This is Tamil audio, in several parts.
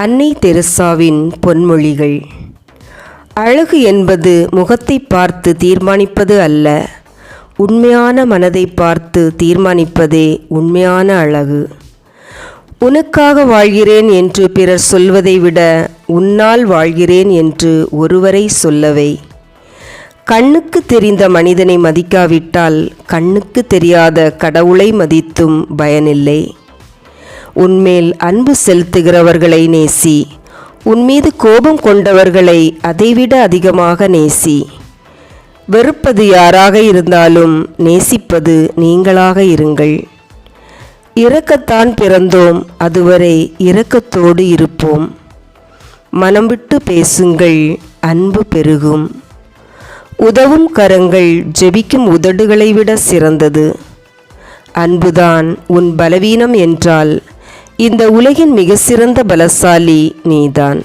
அன்னை தெரசாவின் பொன்மொழிகள். அழகு என்பது முகத்தை பார்த்து தீர்மானிப்பது அல்ல உண்மையான மனதை பார்த்து தீர்மானிப்பதே உண்மையான அழகு. உனக்காக வாழ்கிறேன் என்று பிறர் சொல்வதை விட உன்னால் வாழ்கிறேன் என்று ஒருவரை சொல்லவை. கண்ணுக்கு தெரிந்த மனிதனை மதிக்காவிட்டால் கண்ணுக்கு தெரியாத கடவுளை மதித்தும் பயனில்லை. உன்மேல் அன்பு செலுத்துகிறவர்களை நேசி. உன்மீது கோபம் கொண்டவர்களை அதைவிட அதிகமாக நேசி. வெறுப்பது யாராக இருந்தாலும் நேசிப்பது நீங்களாக இருங்கள். இரக்கத்தான் பிறந்தோம் அதுவரை இரக்கத்தோடு இருப்போம். மனம் விட்டு பேசுங்கள் அன்பு பெருகும். உதவும் கரங்கள் ஜெபிக்கும் உதடுகளை விட சிறந்தது. அன்புதான் உன் பலவீனம் என்றால் இந்த உலகின் மிக சிறந்த பலசாலி நீதான்.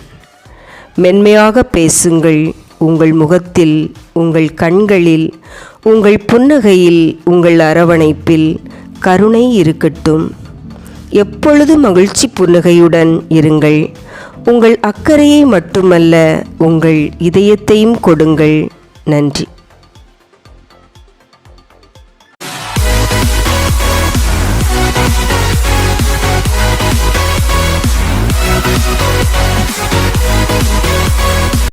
மென்மையாக பேசுங்கள் உங்கள் முகத்தில் உங்கள் கண்களில் உங்கள் புன்னகையில் உங்கள் அரவணைப்பில் கருணை இருக்கட்டும். எப்பொழுது மகிழ்ச்சி புன்னகையுடன் இருங்கள். உங்கள் அக்கறையை மட்டுமல்ல உங்கள் இதயத்தையும் கொடுங்கள். நன்றி.